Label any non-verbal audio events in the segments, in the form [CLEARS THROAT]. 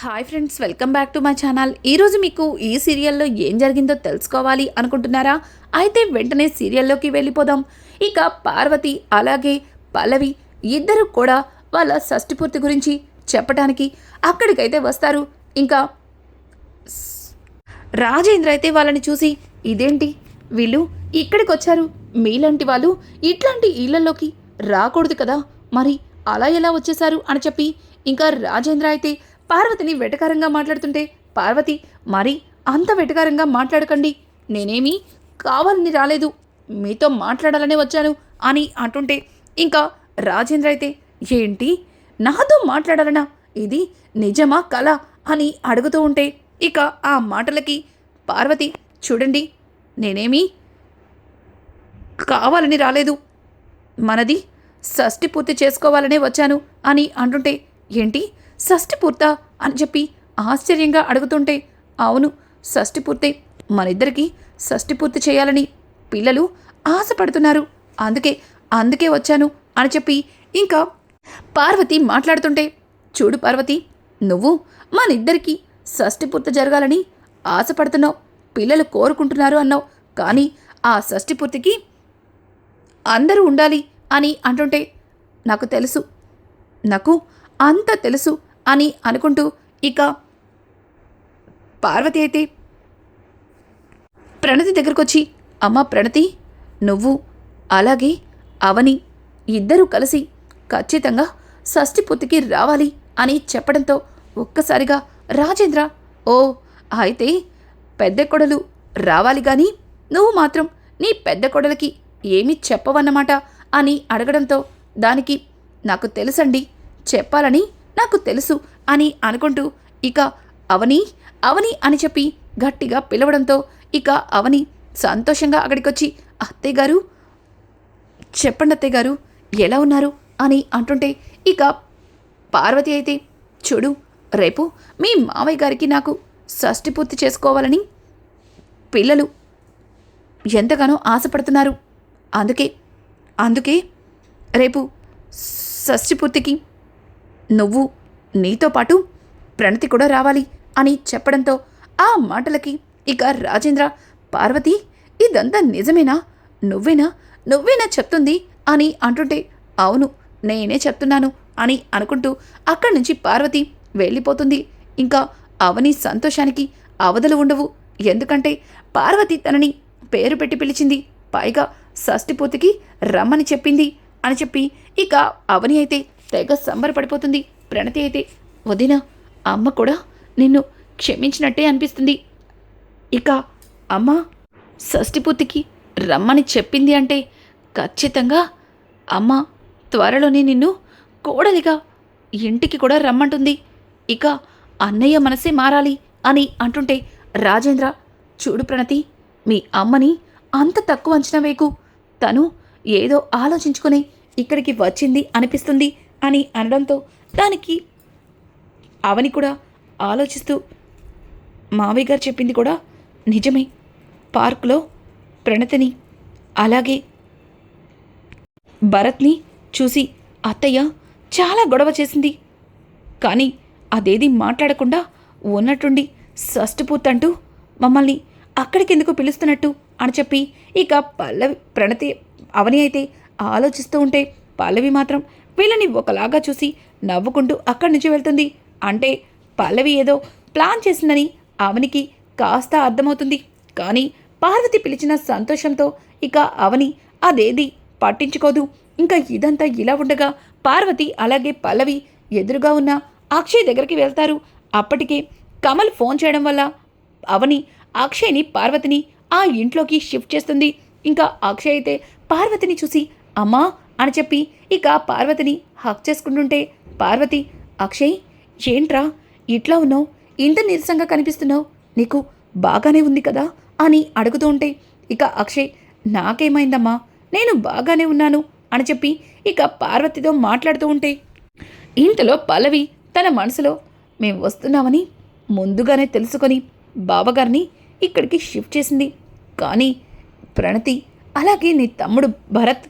Hi friends welcome back to my channel. ఈరోజు మీకు ఈ సీరియల్లో ఏం జరిగిందో తెలుసుకోవాలి అనుకుంటున్నారా? అయితే వెంటనే సీరియల్లోకి వెళ్ళిపోదాం. ఇక పార్వతి అలాగే పల్లవి ఇద్దరు కూడా వాళ్ళ షష్టిపూర్తి గురించి చెప్పటానికి అక్కడికైతే వస్తారు. ఇంకా రాజేంద్ర అయితే వాళ్ళని చూసి ఇదేంటి? వీళ్ళు ఇక్కడికి వచ్చారు మీలాంటి వాళ్ళు ఇట్లాంటి ఇళ్ళలోకి రాకూడదు కదా? మరి అలా ఎలా వచ్చేసారు అని చెప్పి ఇంకా రాజేంద్ర అయితే పార్వతిని వెటకారంగా మాట్లాడుతుంటే పార్వతి మరి అంత వెటకారంగా మాట్లాడకండి. నేనేమీ కావాలని రాలేదు. మీతో మాట్లాడాలనే వచ్చాను అని అంటుంటే ఇంకా రాజేంద్ర అయితే ఏంటి? నాతో మాట్లాడాలనా? ఇది నిజమా కళ అని అడుగుతూ ఉంటే ఇక ఆ మాటలకి పార్వతి చూడండి నేనేమీ కావాలని రాలేదు. మనది షష్టి పూర్తి చేసుకోవాలనే వచ్చాను అని అంటుంటే ఏంటి? షష్ఠి పూర్తా అని చెప్పి ఆశ్చర్యంగా అడుగుతుంటే అవును షష్ఠి పూర్తి మనిద్దరికీ షష్ఠి పూర్తి చేయాలని పిల్లలు ఆశపడుతున్నారు. అందుకే అందుకే వచ్చాను అని చెప్పి ఇంకా పార్వతి మాట్లాడుతుంటే చూడు పార్వతి నువ్వు మనిద్దరికీ షష్ఠి పూర్తి జరగాలని ఆశపడుతున్నావు. పిల్లలు కోరుకుంటున్నారు అన్నావు. కానీ ఆ షష్ఠి పూర్తికి అందరూ ఉండాలి అని అంటుంటే నాకు తెలుసు నాకు అంత తెలుసు అని అనుకుంటూ ఇక పార్వతి అయితే ప్రణతి దగ్గరకు వచ్చి అమ్మ ప్రణతి నువ్వు అలాగే అవని ఇద్దరూ కలిసి ఖచ్చితంగా షష్ఠిపూర్తికి రావాలి అని చెప్పడంతో ఒక్కసారిగా రాజేంద్ర ఓ అయితే పెద్ద కొడలు రావాలి గాని నువ్వు మాత్రం నీ పెద్ద కొడలకి ఏమీ చెప్పవన్నమాట అని అడగడంతో దానికి నాకు తెలుసండి చెప్పాలని నాకు తెలుసు అని అనుకుంటూ ఇక అవని అవని అని చెప్పి గట్టిగా పిలవడంతో ఇక అవని సంతోషంగా అక్కడికొచ్చి అత్తయ్య గారు చెప్పండి అత్తయ్య గారు ఎలా ఉన్నారు? అని అంటుంటే ఇక పార్వతి అయితే చూడు రేపు మీ మావయ్య గారికి నాకు షష్ఠి పూర్తి చేసుకోవాలని పిల్లలు ఎంతగానో ఆశపడుతున్నారు. అందుకే అందుకే రేపు షష్ఠి పూర్తికి నువ్వు నీతో పాటు ప్రణతి కూడా రావాలి అని చెప్పడంతో ఆ మాటలకి ఇక రాజేంద్ర పార్వతి ఇదంతా నిజమేనా? నువ్వేనా? నువ్వేనా చెప్తుంది అని అంటుంటే అవును నేనే చెప్తున్నాను అని అనుకుంటూ అక్కడి నుంచి పార్వతి వెళ్ళిపోతుంది. ఇంకా అవని సంతోషానికి అవధులు ఉండవు. ఎందుకంటే పార్వతి తనని పేరు పెట్టి పిలిచింది. పైగా షష్ఠిపూర్తికి రమ్మని చెప్పింది అని చెప్పి ఇక అవని అయితే తెగ సంబరపడిపోతుంది ప్రణతి అయితే వదిన అమ్మ కూడా నిన్ను క్షమించినట్టే అనిపిస్తుంది. ఇక అమ్మ షష్ఠిపూర్తికి రమ్మని చెప్పింది అంటే ఖచ్చితంగా అమ్మ త్వరలోనే నిన్ను కోడలిగా ఇంటికి కూడా రమ్మంటుంది. ఇక అన్నయ్య మనసే మారాలి అని అంటుంటే రాజేంద్ర చూడు ప్రణతి మీ అమ్మని అంత తక్కువ అంచనా వేకు తను ఏదో ఆలోచించుకుని ఇక్కడికి వచ్చింది అనిపిస్తుంది. అని అనడంతో దానికి అవని కూడా ఆలోచిస్తూ మావయ్య గారు చెప్పింది కూడా నిజమే. పార్కులో ప్రణతిని అలాగే భరత్ని చూసి అత్తయ్య చాలా గొడవ చేసింది. కానీ అదేది మాట్లాడకుండా ఉన్నట్టుండి అంటూ మమ్మల్ని అక్కడికెందుకు పిలుస్తున్నట్టు అని చెప్పి ఇక పల్లవి ప్రణతి అవని అయితే ఆలోచిస్తూ ఉంటే పల్లవి మాత్రం వీళ్ళని ఒకలాగా చూసి నవ్వుకుంటూ అక్కడి నుంచి వెళ్తుంది. అంటే పల్లవి ఏదో ప్లాన్ చేసిందని అవనికి కాస్త అర్థమవుతుంది. కానీ పార్వతి పిలిచిన సంతోషంతో ఇక అవని అదేది పట్టించుకోదు. ఇంకా ఇదంతా ఇలా ఉండగా పార్వతి అలాగే పల్లవి ఎదురుగా ఉన్న అక్షయ్ దగ్గరికి వెళ్తారు. అప్పటికే కమల్ ఫోన్ చేయడం వల్ల అవని అక్షయ్ని పార్వతిని ఆ ఇంట్లోకి షిఫ్ట్ చేస్తుంది. ఇంకా అక్షయ్ అయితే పార్వతిని చూసి అమ్మా అని చెప్పి ఇక పార్వతిని హక్ చేసుకుంటుంటే పార్వతి అక్షయ్ ఏంట్రా? ఇట్లా ఉన్నావు? ఇంత నీరసంగా కనిపిస్తున్నావు? నీకు బాగానే ఉంది కదా? అని అడుగుతూ ఉంటే ఇక అక్షయ్ నాకేమైందమ్మా? నేను బాగానే ఉన్నాను అని చెప్పి ఇక పార్వతితో మాట్లాడుతూ ఉంటే ఇంతలో పల్లవి తన మనసులో మేము వస్తున్నామని ముందుగానే తెలుసుకొని బావగారిని ఇక్కడికి షిఫ్ట్ చేసింది. కానీ ప్రణతి అలాగే నీ తమ్ముడు భరత్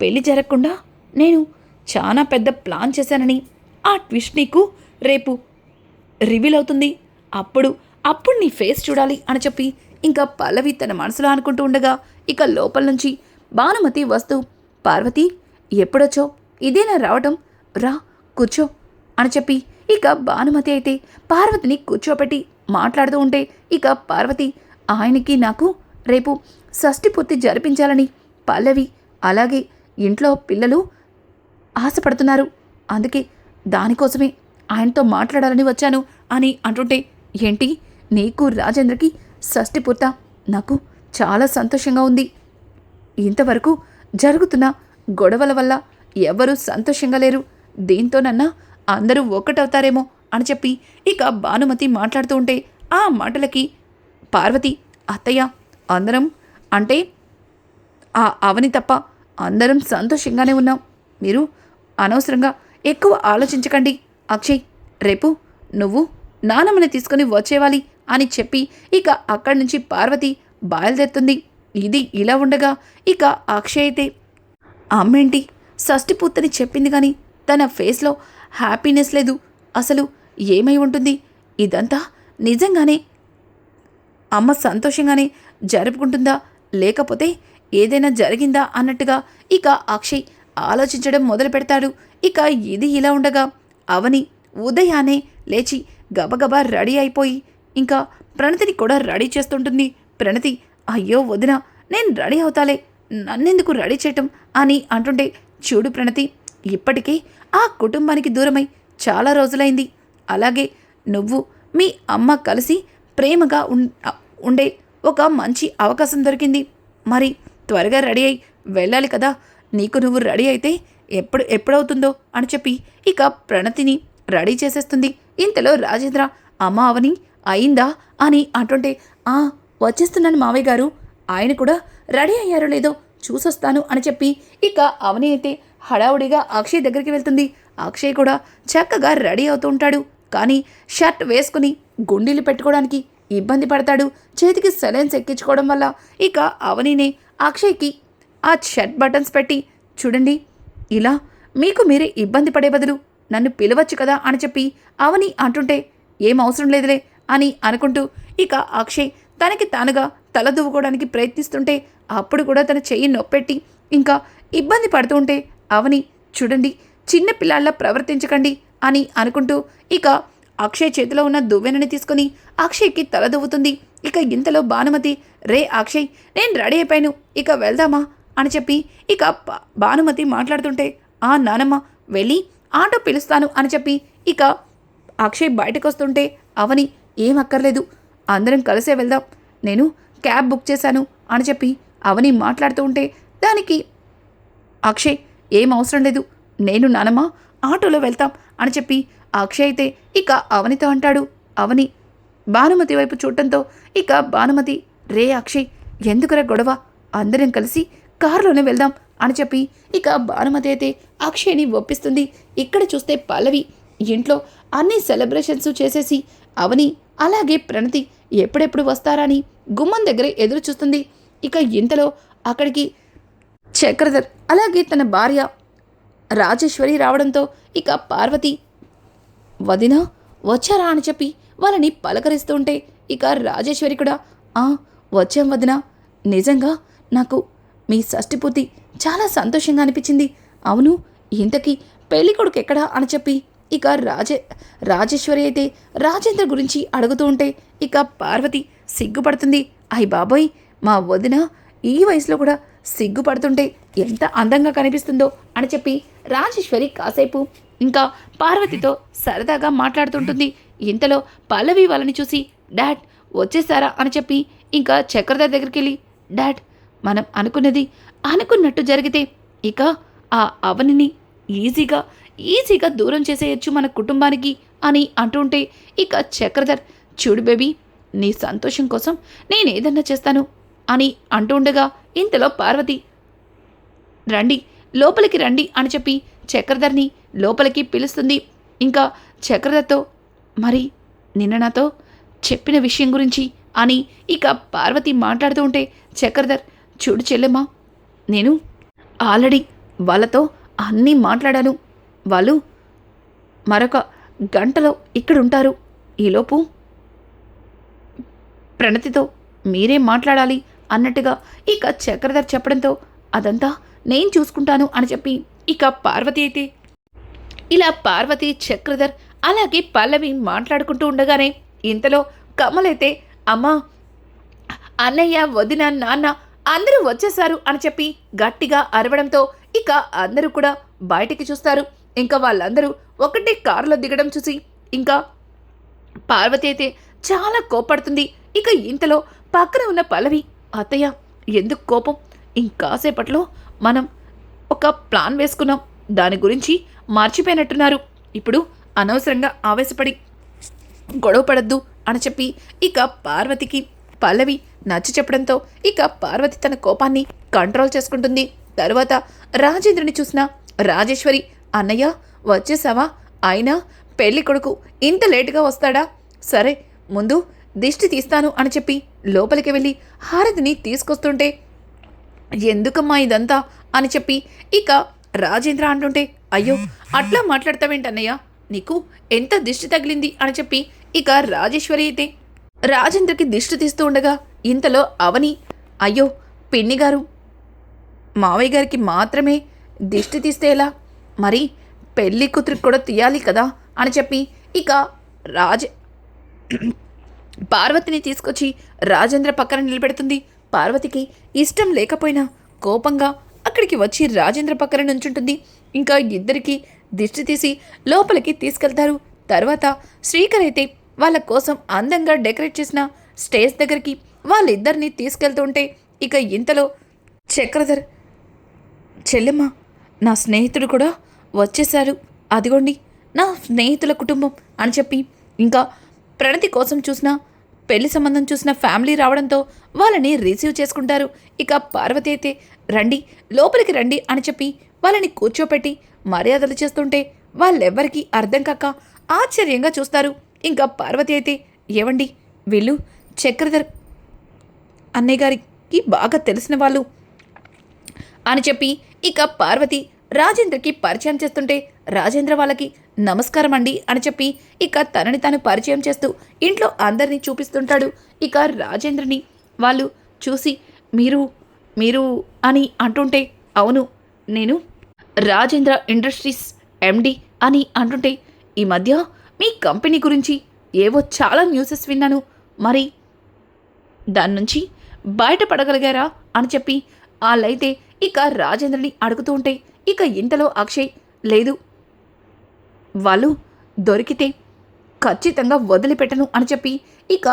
పెళ్ళి జరగకుండా నేను చాలా పెద్ద ప్లాన్ చేశానని ఆ ట్విస్ట్ నీకు రేపు రివీల్ అవుతుంది. అప్పుడు అప్పుడు నీ ఫేస్ చూడాలి అని చెప్పి ఇంకా పల్లవి తన మనసులో అనుకుంటూ ఉండగా ఇక లోపల నుంచి భానుమతి వస్తూ పార్వతి ఎప్పుడొచ్చో ఇదేనా రావటం? రా కూర్చో అని చెప్పి ఇక భానుమతి అయితే పార్వతిని కూర్చోపెట్టి మాట్లాడుతూ ఉంటే ఇక పార్వతి ఆయనకి నాకు రేపు షష్టి పూర్తి జరిపించాలని పల్లవి అలాగే ఇంట్లో పిల్లలు ఆశపడుతున్నారు. అందుకే దానికోసమే ఆయనతో మాట్లాడాలని వచ్చాను అని అంటుంటే ఏంటి? నీకు రాజేంద్రకి షష్ఠి పూర్త? నాకు చాలా సంతోషంగా ఉంది. ఇంతవరకు జరుగుతున్న గొడవల వల్ల ఎవరూ సంతోషంగా లేరు. దీంతోనన్నా అందరూ ఒక్కటవుతారేమో అని చెప్పి ఇక భానుమతి మాట్లాడుతూ ఉంటే ఆ మాటలకి పార్వతి అత్తయ్య అందరం అంటే ఆ అవని తప్ప అందరం సంతోషంగానే ఉన్నాం. మీరు అనవసరంగా ఎక్కువ ఆలోచించకండి. అక్షయ్ రేపు నువ్వు నానమ్మని తీసుకుని వచ్చేవాలి అని చెప్పి ఇక అక్కడి నుంచి పార్వతి బయలుదేరుతుంది. ఇది ఇలా ఉండగా ఇక అక్షయ్ అయితే అమ్మేంటి? షష్టి పూర్తని చెప్పింది కానీ తన ఫేస్లో హ్యాపీనెస్ లేదు. అసలు ఏమై ఉంటుంది? ఇదంతా నిజంగానే అమ్మ సంతోషంగానే జరుపుకుంటుందా? లేకపోతే ఏదైనా జరిగిందా అన్నట్టుగా ఇక అక్షయ్ ఆలోచించడం మొదలు పెడతాడు ఇక ఇది ఇలా ఉండగా అవని ఉదయాన్నే లేచి గబగబా రెడీ అయిపోయి ఇంకా ప్రణతిని కూడా రెడీ చేస్తుంటుంది. ప్రణతి అయ్యో వదిన నేను రెడీ అవుతాలే. నన్నెందుకు రెడీ చేయటం? అని అంటుంటే చూడు ప్రణతి ఇప్పటికే ఆ కుటుంబానికి దూరమై చాలా రోజులైంది. అలాగే నువ్వు మీ అమ్మ కలిసి ప్రేమగా ఉండే ఒక మంచి అవకాశం దొరికింది. మరి త్వరగా రెడీ అయి వెళ్ళాలి కదా. నీకు నువ్వు రెడీ అయితే ఎప్పుడు ఎప్పుడవుతుందో అని చెప్పి ఇక ప్రణతిని రెడీ చేసేస్తుంది. ఇంతలో రాజేంద్ర అమ్మ అవని అయిందా అని అంటుంటే ఆ వచ్చేస్తున్నాను మావయ్య గారు. ఆయన కూడా రెడీ అయ్యారో లేదో చూసొస్తాను అని చెప్పి ఇక అవని అయితే హడావుడిగా అక్షయ్ దగ్గరికి వెళ్తుంది. అక్షయ్ కూడా చక్కగా రెడీ అవుతూ ఉంటాడు. కానీ షర్ట్ వేసుకుని గుండీలు పెట్టుకోవడానికి ఇబ్బంది పడతాడు. చేతికి సెలైన్స్ ఎక్కించుకోవడం వల్ల ఇక అవనినే అక్షయ్కి ఆ షర్ట్ బటన్స్ పెట్టి చూడండి ఇలా మీకు మీరే ఇబ్బంది పడే బదులు నన్ను పిలవచ్చు కదా అని చెప్పి అవని అంటుంటే ఏం అవసరం లేదులే అని అనుకుంటూ ఇక అక్షయ్ తనకి తానుగా తల దువ్వుకోవడానికి ప్రయత్నిస్తుంటే అప్పుడు కూడా తన చెయ్యి నొప్పెట్టి ఇంకా ఇబ్బంది పడుతూ ఉంటే అవని చూడండి చిన్న పిల్లల్లా ప్రవర్తించకండి అని అనుకుంటూ ఇక అక్షయ్ చేతిలో ఉన్న దువ్వెనని తీసుకుని అక్షయ్కి తల దువ్వుతుంది. ఇక ఇంతలో భానుమతి రే అక్షయ్ నేను రెడీ అయిపోయాను. ఇక వెళ్దామా? అని చెప్పి ఇక భానుమతి మాట్లాడుతుంటే ఆ నానమ్మ వెళ్ళి ఆటో పిలుస్తాను. అని చెప్పి ఇక అక్షయ్ బయటకు వస్తుంటే అవని ఏం అక్కర్లేదు. అందరం కలిసే వెళ్దాం. నేను క్యాబ్ బుక్ చేశాను. అని చెప్పి అవని మాట్లాడుతూ ఉంటే దానికి అక్షయ్ ఏం అవసరం లేదు. నేను నానమ్మ ఆటోలో వెళ్తాం అని చెప్పి అక్షయ్ అయితే ఇక అవనితో అంటాడు అవని భానుమతి వైపు చూడటంతో ఇక భానుమతి రే అక్షయ్ ఎందుకురా గొడవ? అందరం కలిసి కారులోనే వెళ్దాం అని చెప్పి ఇక భానుమతి అయితే అక్షయ్ని ఒప్పిస్తుంది. ఇక్కడ చూస్తే పల్లవి ఇంట్లో అన్ని సెలబ్రేషన్స్ చేసేసి అవని అలాగే ప్రణతి ఎప్పుడెప్పుడు వస్తారని గుమ్మం దగ్గరే ఎదురు చూస్తుంది. ఇక ఇంతలో అక్కడికి చక్రధర్ అలాగే తన భార్య రాజేశ్వరి రావడంతో ఇక పార్వతి వదిన వచ్చారా అని చెప్పి వాళ్ళని పలకరిస్తూ ఉంటే ఇక రాజేశ్వరి కూడా ఆ వచ్చాం వదిన. నిజంగా నాకు మీ షష్టిపూర్తి చాలా సంతోషంగా అనిపించింది. అవును ఇంతకీ పెళ్ళి కొడుకు ఎక్కడా? అని చెప్పి ఇక రాజే రాజేశ్వరి అయితే రాజేంద్ర గురించి అడుగుతూ ఉంటే ఇక పార్వతి సిగ్గుపడుతుంది. అయ్య బాబోయ్ మా వదిన ఈ వయసులో కూడా సిగ్గుపడుతుంటే ఎంత అందంగా కనిపిస్తుందో అని చెప్పి రాజేశ్వరి కాసేపు. ఇంకా పార్వతితో సరదాగా మాట్లాడుతుంటుంది. ఇంతలో పల్లవి వాళ్ళని చూసి డాడ్ వచ్చేసారా? అని చెప్పి ఇంకా చక్రధర్ దగ్గరికి వెళ్ళి డాడ్ మనం అనుకున్నది అనుకున్నట్టు జరిగితే ఇక ఆ అవనిని ఈజీగా ఈజీగా దూరం చేసేయచ్చు మన కుటుంబానికి అని అంటుంటే ఇక చక్రధర్ చూడు బేబీ నీ సంతోషం కోసం నేనేదన్నా చేస్తాను అని అంటుండగా ఇంతలో పార్వతి రండి లోపలికి రండి అని చెప్పి చక్రధర్ని లోపలికి పిలుస్తుంది. ఇంకా చక్రధర్తో మరి నిన్న నాతో చెప్పిన విషయం గురించి అని ఇక పార్వతి మాట్లాడుతూ ఉంటే చక్రధర్ చూడు చెల్లెమ్మా నేను ఆల్రెడీ వాళ్ళతో అన్నీ మాట్లాడాను. వాళ్ళు మరొక గంటలో ఇక్కడ ఉంటారు ఈలోపు ప్రణతితో మీరే మాట్లాడాలి అన్నట్టుగా ఇక చక్రధర్ చెప్పడంతో అదంతా నేను చూసుకుంటాను అని చెప్పి ఇక పార్వతి అయితే ఇలా పార్వతి చక్రధర్ అలాగే పల్లవి మాట్లాడుకుంటూ ఉండగానే ఇంతలో కమలైతే అమ్మా అన్నయ్య వదిన నాన్న అందరూ వచ్చేశారు అని చెప్పి గట్టిగా అరవడంతో ఇక అందరూ కూడా బయటికి చూస్తారు. ఇంకా వాళ్ళందరూ ఒకటే కారులో దిగడం చూసి ఇంకా పార్వతి అయితే చాలా కోపడుతుంది ఇక ఇంతలో పక్కన ఉన్న పల్లవి అత్తయ్య ఎందుకు కోపం? ఇంకాసేపట్లో మనం ఒక ప్లాన్ వేసుకున్నాం. దాని గురించి మర్చిపోయినట్టున్నారు. ఇప్పుడు అనవసరంగా ఆవేశపడి గొడవ పడద్దు అని చెప్పి ఇక పార్వతికి పల్లవి నచ్చి చెప్పడంతో ఇక పార్వతి తన కోపాన్ని కంట్రోల్ చేసుకుంటుంది. తరువాత రాజేంద్రుని చూసిన రాజేశ్వరి అన్నయ్య వచ్చేసావా? అయినా పెళ్ళి కొడుకు ఇంత లేటుగా వస్తాడా? సరే ముందు దిష్టి తీస్తాను అని చెప్పి లోపలికి వెళ్ళి హారతిని తీసుకొస్తుంటే ఎందుకమ్మా ఇదంతా? అని చెప్పి ఇక రాజేంద్ర అంటుంటే అయ్యో అట్లా మాట్లాడతావేంటన్నయ్య? నీకు ఎంత దిష్టి తగిలింది? అని చెప్పి ఇక రాజేశ్వరి అయితే రాజేంద్రకి దిష్టి తీస్తూ ఉండగా ఇంతలో అవని అయ్యో పిన్ని గారు మావయ్య గారికి మాత్రమే దిష్టి తీస్తే ఎలా? మరి పెళ్ళి కూతురికి కూడా తీయాలి కదా? అని చెప్పి ఇక రాజ [CLEARS THROAT] పార్వతిని తీసుకొచ్చి రాజేంద్ర పక్కన నిలబెడుతుంది. పార్వతికి ఇష్టం లేకపోయినా కోపంగా అక్కడికి వచ్చి రాజేంద్ర పక్కన నుంచుంటుంది. ఇంకా ఇద్దరికి దిష్టి తీసి లోపలికి తీసుకెళ్తారు. తర్వాత శ్రీకర్ అయితే వాళ్ళ కోసం అందంగా డెకరేట్ చేసిన స్టేజ్ దగ్గరికి వాళ్ళిద్దరిని తీసుకెళ్తుంటే ఇక ఇంతలో చక్రధర్ చెల్లెమ్మ నా స్నేహితుడు కూడా వచ్చేశారు. అదిగోండి నా స్నేహితుల కుటుంబం అని చెప్పి ఇంకా ప్రణతి కోసం చూసిన పెళ్ళి సంబంధం చూసిన ఫ్యామిలీ రావడంతో వాళ్ళని రిసీవ్ చేసుకుంటారు. ఇక పార్వతి అయితే రండి లోపలికి రండి అని చెప్పి వాళ్ళని కూర్చోపెట్టి మర్యాదలు చేస్తుంటే వాళ్ళెవ్వరికీ అర్థం కాక ఆశ్చర్యంగా చూస్తారు. ఇంకా పార్వతి అయితే ఏవండి వీళ్ళు చక్రధర్ అన్నయ్య గారికి బాగా తెలిసిన వాళ్ళు అని చెప్పి ఇక పార్వతి రాజేంద్రకి పరిచయం చేస్తుంటే రాజేంద్ర వాళ్ళకి నమస్కారం అండి అని చెప్పి ఇక తనని తాను పరిచయం చేస్తూ ఇంట్లో అందరినీ చూపిస్తుంటాడు. ఇక రాజేంద్రని వాళ్ళు చూసి మీరు మీరు అని అంటుంటే అవును నేను రాజేంద్ర ఇండస్ట్రీస్ ఎండి అని అంటుంటే ఈ మధ్య మీ కంపెనీ గురించి ఏవో చాలా న్యూసెస్ విన్నాను. మరి దాని నుంచి బయటపడగలిగారా? అని చెప్పి వాళ్ళైతే ఇక రాజేంద్రని అడుగుతూ ఉంటే ఇక ఇంతలో అక్షయ్ లేదు వాళ్ళు దొరికితే ఖచ్చితంగా వదిలిపెట్టను అని చెప్పి ఇక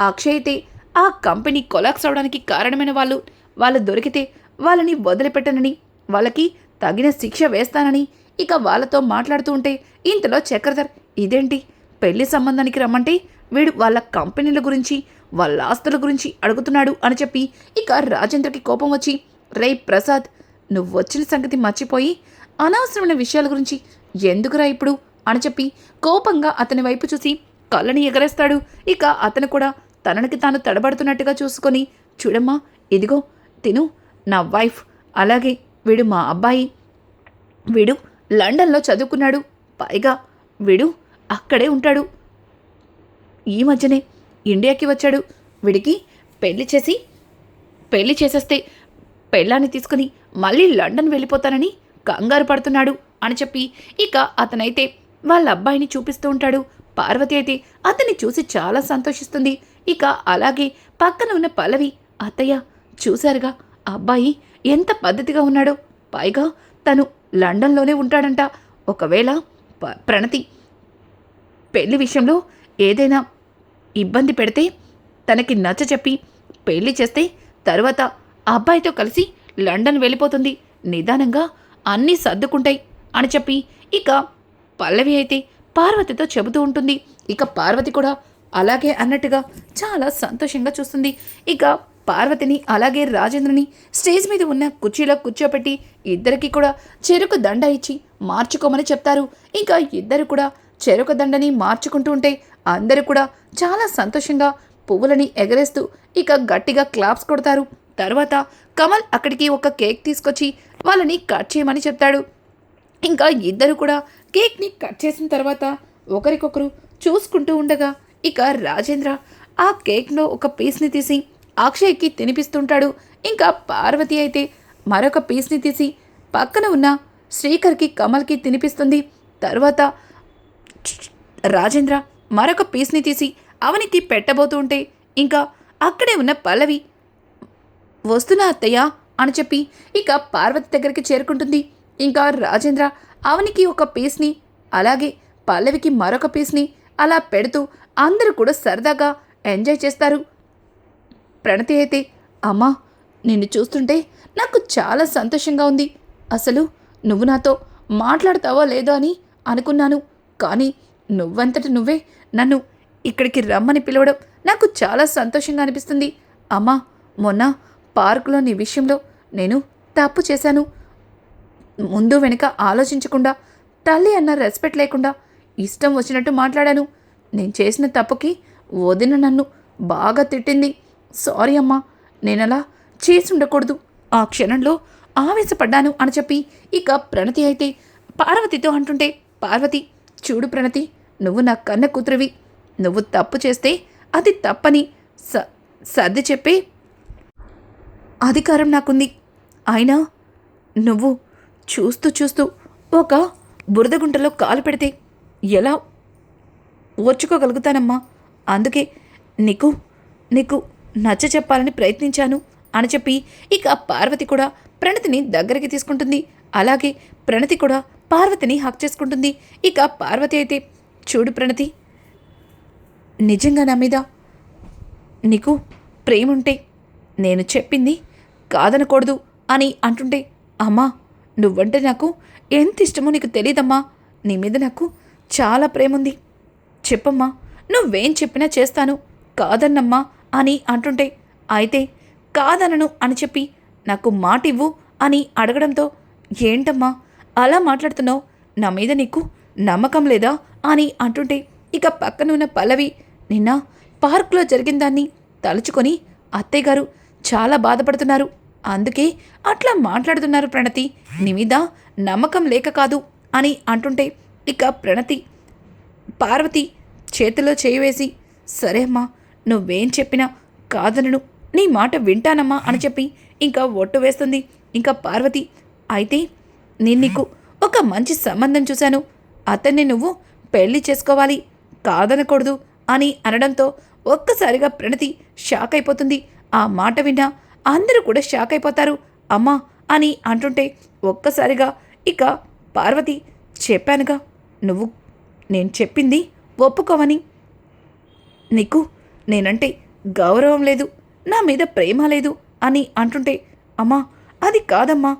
అక్షయ్ అయితే ఆ కంపెనీ కొలాక్స్ అవడానికి కారణమైన వాళ్ళు వాళ్ళు దొరికితే వాళ్ళని వదిలిపెట్టనని వాళ్ళకి తగిన శిక్ష వేస్తానని ఇక వాళ్ళతో మాట్లాడుతూ ఉంటే ఇంతలో చక్రధర్ ఇదేంటి పెళ్ళి సంబంధానికి రమ్మంటే వీడు వాళ్ళ కంపెనీల గురించి వాళ్ళ ఆస్తుల గురించి అడుగుతున్నాడు అని చెప్పి ఇక రాజేంద్రకి కోపం వచ్చి రే ప్రసాద్ నువ్వు వచ్చిన సంగతి మర్చిపోయి అనవసరమైన విషయాల గురించి ఎందుకురా ఇప్పుడు అని చెప్పి కోపంగా అతని వైపు చూసి కళ్ళని ఎగరేస్తాడు. ఇక అతను కూడా తననికి తాను తడబడుతున్నట్టుగా చూసుకొని చూడమ్మా ఇదిగో తిను నా వైఫ్ అలాగే వీడు మా అబ్బాయి. వీడు లండన్లో చదువుకున్నాడు పైగా వీడు అక్కడే ఉంటాడు. ఈ మధ్యనే ఇండియాకి వచ్చాడు. వీడికి పెళ్ళి చేసి పెళ్ళి చేసేస్తే పెళ్ళాన్ని తీసుకుని మళ్ళీ లండన్ వెళ్ళిపోతానని కంగారు పడుతున్నాడు అని చెప్పి ఇక అతనైతే వాళ్ళ అబ్బాయిని చూపిస్తూ ఉంటాడు. పార్వతి అయితే అతన్ని చూసి చాలా సంతోషిస్తుంది. ఇక అలాగే పక్కన ఉన్న పల్లవి అత్తయ్య చూశారుగా ఆ అబ్బాయి ఎంత పద్ధతిగా ఉన్నాడో. పైగా తను లండన్లోనే ఉంటాడంట. ఒకవేళ ప- ప్రణతి పెళ్ళి విషయంలో ఏదైనా ఇబ్బంది పెడితే తనకి నచ్చ చెప్పి పెళ్ళి చేస్తే తర్వాత అబ్బాయితో కలిసి లండన్ వెళ్ళిపోతుంది. నిదానంగా అన్నీ సర్దుకుంటాయి అని చెప్పి ఇక పల్లవి అయితే పార్వతితో చెబుతూ ఉంటుంది. ఇక పార్వతి కూడా అలాగే అన్నట్టుగా చాలా సంతోషంగా చూస్తుంది. ఇక పార్వతిని అలాగే రాజేంద్రని స్టేజ్ మీద ఉన్న కుర్చీలో కూర్చోపెట్టి ఇద్దరికి కూడా చెరుకు దండ ఇచ్చి మార్చుకోమని చెప్తారు. ఇంకా ఇద్దరు కూడా చెరుకు దండని మార్చుకుంటూ ఉంటే అందరూ కూడా చాలా సంతోషంగా పువ్వులని ఎగరేస్తూ ఇక గట్టిగా క్లాప్స్ కొడతారు. తర్వాత కమల్ అక్కడికి ఒక కేక్ తీసుకొచ్చి వాళ్ళని కట్ చేయమని చెప్తాడు. ఇంకా ఇద్దరు కూడా కేక్ని కట్ చేసిన తర్వాత ఒకరికొకరు చూసుకుంటూ ఉండగా ఇక రాజేంద్ర ఆ కేక్లో ఒక పీస్ని తీసి అక్షయ్కి తినిపిస్తుంటాడు. ఇంకా పార్వతి అయితే మరొక పీస్ని తీసి పక్కన ఉన్న శ్రీకర్కి కమల్కి తినిపిస్తుంది. తర్వాత రాజేంద్ర మరొక పీస్ని తీసి అవనికి పెట్టబోతూ ఉంటే ఇంకా అక్కడే ఉన్న పల్లవి వస్తున్నా అత్తయ్య అని చెప్పి ఇక పార్వతి దగ్గరికి చేరుకుంటుంది. ఇంకా రాజేంద్ర అవనికి ఒక పీస్ని అలాగే పల్లవికి మరొక పీస్ని అలా పెడుతూ అందరూ కూడా సరదాగా ఎంజాయ్ చేస్తారు. ప్రణతి అయితే అమ్మా నిన్ను చూస్తుంటే నాకు చాలా సంతోషంగా ఉంది. అసలు నువ్వు నాతో మాట్లాడతావో లేదో అని అనుకున్నాను. కానీ నువ్వంతట నువ్వే నన్ను ఇక్కడికి రమ్మని పిలవడం నాకు చాలా సంతోషంగా అనిపిస్తుంది. అమ్మా మొన్న పార్కులో నీ విషయంలో నేను తప్పు చేశాను. ముందు వెనుక ఆలోచించకుండా తల్లి అన్న రెస్పెక్ట్ లేకుండా ఇష్టం వచ్చినట్టు మాట్లాడాను. నేను చేసిన తప్పుకి వదిన నన్ను బాగా తిట్టింది. సారీ అమ్మా నేనలా చేసి ఉండకూడదు ఆ క్షణంలో ఆవేశపడ్డాను అని చెప్పి ఇక ప్రణతి అయితే పార్వతితో అంటుంటే పార్వతి చూడు ప్రణతి నువ్వు నా కన్న కూతురివి. నువ్వు తప్పు చేస్తే అది తప్పని స సర్ది చెప్పి అధికారం నాకుంది. అయినా నువ్వు చూస్తూ చూస్తూ ఒక బురదగుంటలో కాలు పెడితే ఎలా ఓర్చుకోగలుగుతానమ్మా అందుకే నీకు నీకు నచ్చ చెప్పాలని ప్రయత్నించాను అని చెప్పి ఇక పార్వతి కూడా ప్రణతిని దగ్గరికి తీసుకుంటుంది. అలాగే ప్రణతి కూడా పార్వతిని హక్ చేసుకుంటుంది. ఇక పార్వతి అయితే చూడు ప్రణతి నిజంగా నా మీద నీకు ప్రేముంటే నేను చెప్పింది కాదనకూడదు అని అంటుంటే అమ్మా నువ్వంటే నాకు ఎంత ఇష్టమో నీకు తెలియదమ్మా నీ మీద నాకు చాలా ప్రేమ ఉంది చెప్పమ్మా నువ్వేం చెప్పినా చేస్తాను. కాదన్నమ్మా అని అంటుంటే అయితే కాదనను అని చెప్పి నాకు మాట ఇవ్వు అని అడగడంతో ఏంటమ్మా అలా మాట్లాడుతున్నావు? నా మీద నీకు నమ్మకం లేదా? అని అంటుంటే ఇక పక్కన ఉన్న పల్లవి నిన్న పార్కులో జరిగిన దాన్ని తలుచుకొని అత్తయ్య గారు చాలా బాధపడుతున్నారు. అందుకే అట్లా మాట్లాడుతున్నారు ప్రణతి. నీ మీద నమ్మకం లేక కాదు అని అంటుంటే ఇక ప్రణతి పార్వతి చేతిలో చేయి వేసి సరే అమ్మా నువ్వేం చెప్పినా కాదనను. నీ మాట వింటానమ్మా అని చెప్పి ఇంకా ఒట్టు వేస్తుంది. ఇంకా పార్వతి అయితే నేను నీకు ఒక మంచి సంబంధం చూశాను. అతన్ని నువ్వు పెళ్ళి చేసుకోవాలి కాదనకూడదు అని అనడంతో ఒక్కసారిగా ప్రణతి షాక్ అయిపోతుంది. ఆ మాట విన్నా అందరూ కూడా షాక్ అయిపోతారు. అమ్మా! అని అంటుంటే ఒక్కసారిగా ఇక పార్వతి చెప్పానుగా నువ్వు నేను చెప్పింది ఒప్పుకోవని. నీకు నేనంటే గౌరవం లేదు నా మీద ప్రేమ లేదు అని అంటుంటే అమ్మా! అది కాదమ్మా!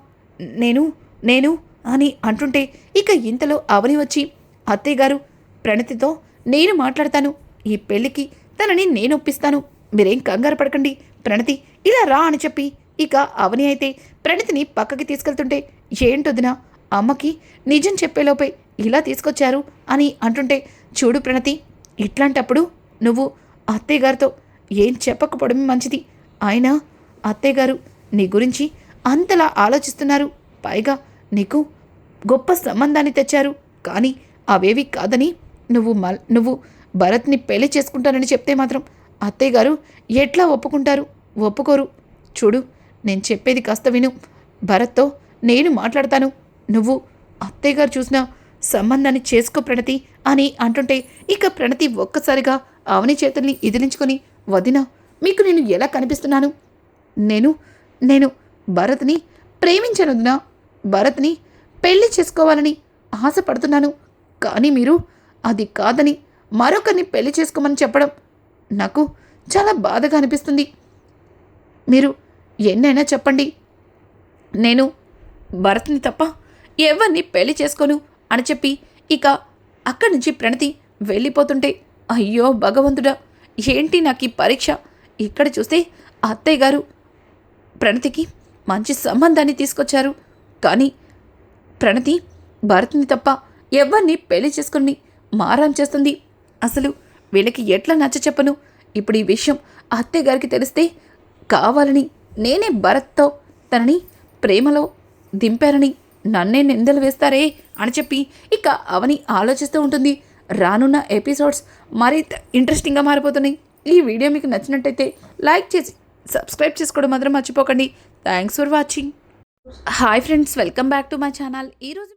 నేను నేను అని అంటుంటే ఇక ఇంతలో అవని వచ్చి అత్తయ్య గారు ప్రణతితో నేను మాట్లాడతాను. ఈ పెళ్ళికి తనని నేను ఒప్పిస్తాను మీరేం కంగారు పడకండి. ప్రణతి ఇలా రా అని చెప్పి ఇక అవని అయితే ప్రణతిని పక్కకి తీసుకెళ్తుంటే ఏంటొదినా అమ్మకి నిజం చెప్పేలోపే ఇలా తీసుకొచ్చారు అని అంటుంటే చూడు ప్రణతి ఇట్లాంటప్పుడు నువ్వు అత్తయ్య గారితో ఏం చెప్పకపోవడమే మంచిది. అయినా అత్తయ్య గారు నీ గురించి అంతలా ఆలోచిస్తున్నారు. పైగా నీకు గొప్ప సంబంధాన్ని తెచ్చారు. కానీ అవేవి కాదని నువ్వు మల్ నువ్వు భరత్ని పెళ్ళి చేసుకుంటానని చెప్తే మాత్రం అత్తయ్య గారు ఎట్లా ఒప్పుకుంటారు? ఒప్పుకోరు. చూడు నేను చెప్పేది కాస్త విను. భరత్తో నేను మాట్లాడతాను. నువ్వు అత్తయ్య గారు చూసిన సంబంధాన్ని చేసుకో ప్రణతి అని అంటుంటే ఇక ప్రణతి ఒక్కసారిగా అవని చేతుల్ని ఇదిలించుకొని వదినా మీకు నేను ఎలా కనిపిస్తున్నాను? నేను నేను భరత్ని ప్రేమించాను భరత్ని పెళ్ళి చేసుకోవాలని ఆశపడుతున్నాను. కానీ మీరు అది కాదని మరొకరిని పెళ్ళి చేసుకోమని చెప్పడం నాకు చాలా బాధగా అనిపిస్తుంది. మీరు ఎన్నైనా చెప్పండి. నేను భరత్ని తప్ప ఎవరిని పెళ్ళి చేసుకోను అని చెప్పి ఇక అక్కడి నుంచి ప్రణతి వెళ్ళిపోతుంటే అయ్యో భగవంతుడా ఏంటి నాకు ఈ పరీక్ష? ఇక్కడ చూస్తే అత్తయ్య గారు ప్రణతికి మంచి సంబంధాన్ని తీసుకొచ్చారు. కానీ ప్రణతి భరత్ని తప్ప ఎవరిని పెళ్ళి చేసుకుని మారాం చేస్తుంది? అసలు వీళ్ళకి ఎట్లా నచ్చ చెప్పను? ఇప్పుడు ఈ విషయం అత్తయ్య గారికి తెలిస్తే కావాలని నేనే భరత్తో తనని ప్రేమలో దింపారని నన్నే నిందలు వేస్తారే అని చెప్పి ఇక అవని ఆలోచిస్తూ ఉంటుంది. రానున్న ఎపిసోడ్స్ మరీ ఇంట్రెస్టింగ్గా మారిపోతున్నాయి. ఈ వీడియో మీకు నచ్చినట్టయితే లైక్ చేసి సబ్స్క్రైబ్ చేసుకోవడం మాత్రం మర్చిపోకండి. Thanks for watching. Hi friends welcome back to my channel. ఈరోజు